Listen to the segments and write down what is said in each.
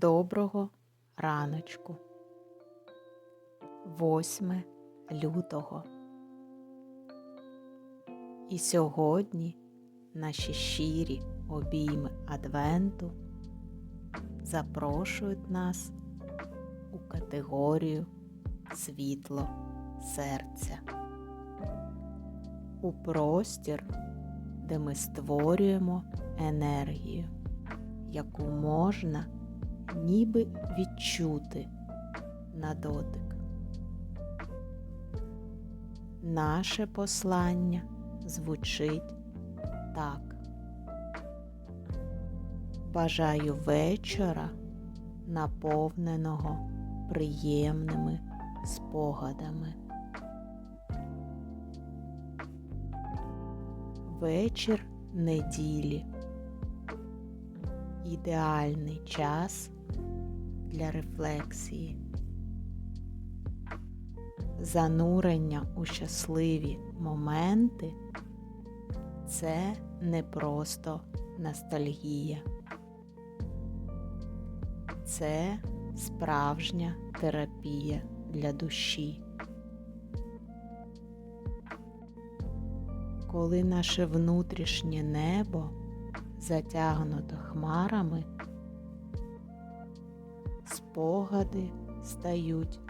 Доброго раночку. 8 лютого. І сьогодні наші щирі обійми Адвенту запрошують нас у категорію світло серця. У простір, де ми створюємо енергію, яку можна ніби відчути на дотик. Наше послання звучить так. Бажаю вечора, наповненого приємними спогадами. Вечір неділі. Ідеальний час для рефлексії, занурення у щасливі моменти це не просто ностальгія, це справжня терапія для душі. Коли наше внутрішнє небо затягнуто хмарами, спогади стають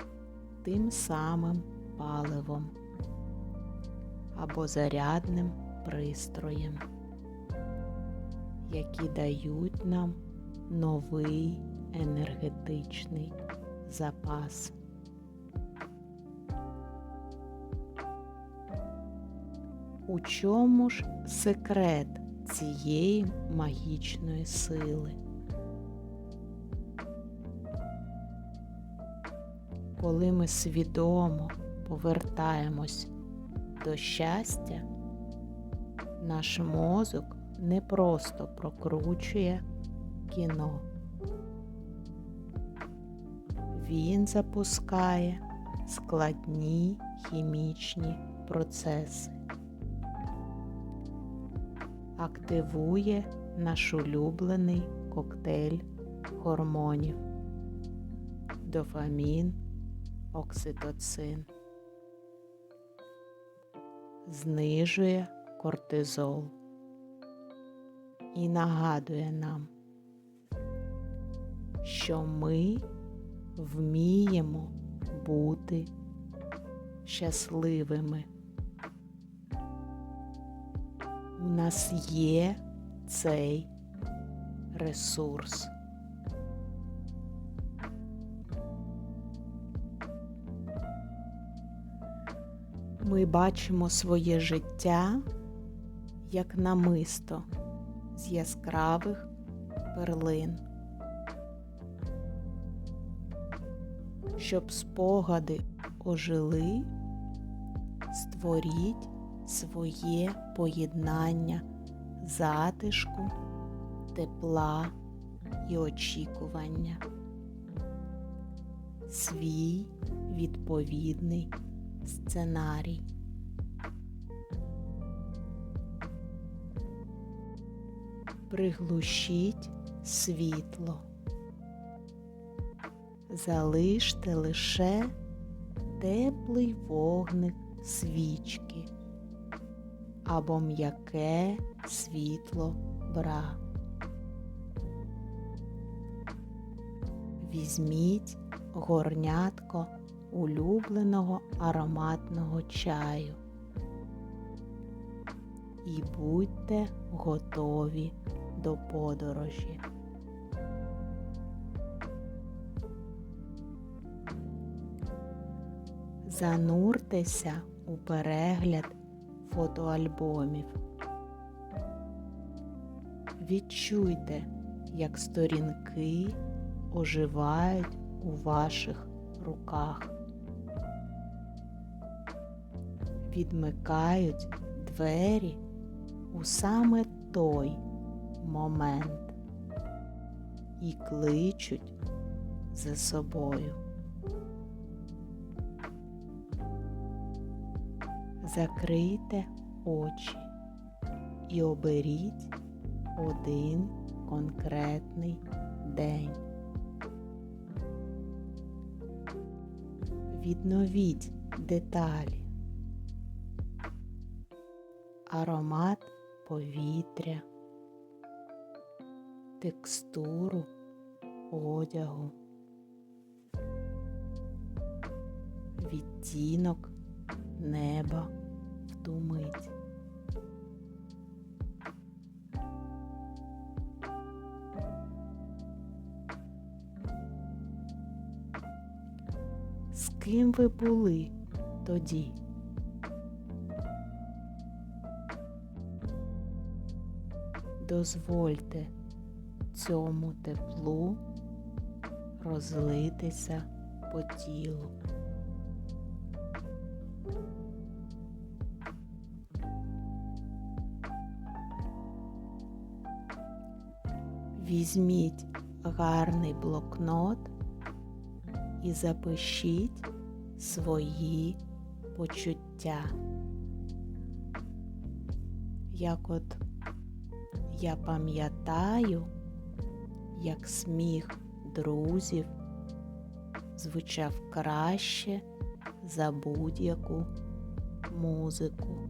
тим самим паливом або зарядним пристроєм, які дають нам новий енергетичний запас. У чому ж секрет цієї магічної сили? Коли ми свідомо повертаємось до щастя, наш мозок не просто прокручує кіно. Він запускає складні хімічні процеси, активує наш улюблений коктейль гормонів, дофамін, окситоцин, знижує кортизол і нагадує нам, що ми вміємо бути щасливими. У нас є цей ресурс. Ми бачимо своє життя як намисто з яскравих перлин. Щоб спогади ожили, створіть своє поєднання затишку, тепла і очікування, свій відповідний сценарій. Приглушіть світло. Залиште лише теплий вогник свічки або м'яке світло бра. Візьміть горнятко улюбленого ароматного чаю і будьте готові до подорожі. Зануртеся у перегляд фотоальбомів. Відчуйте, як сторінки оживають у ваших руках. відмикають двері у саме той момент і кличуть за собою. Закрийте очі і оберіть один конкретний день. Відновіть деталі. Аромат повітря, текстуру одягу, відтінок неба в. З ким ви були тоді? Дозвольте цьому теплу розлитися по тілу. Візьміть гарний блокнот і запишіть свої почуття. Як от я пам'ятаю, як сміх друзів звучав краще за будь-яку музику.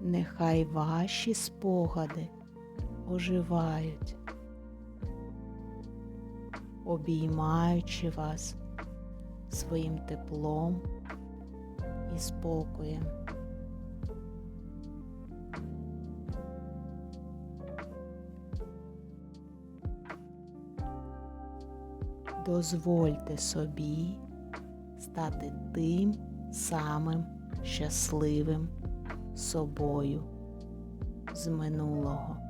Нехай ваші спогади оживають, обіймаючи вас своїм теплом і спокоєм. Дозвольте собі стати тим самим щасливим собою з минулого.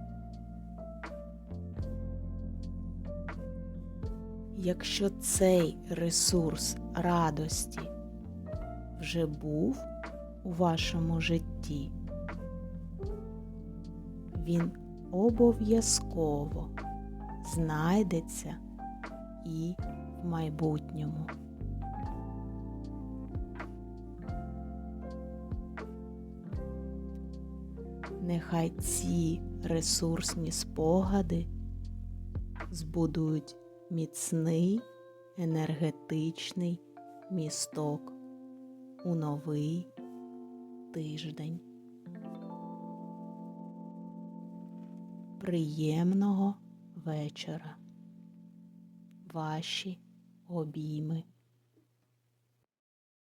Якщо цей ресурс радості вже був у вашому житті, він обов'язково знайдеться і в майбутньому. Нехай ці ресурсні спогади збудують міцний енергетичний місток у новий тиждень. Приємного вечора. Ваші обійми.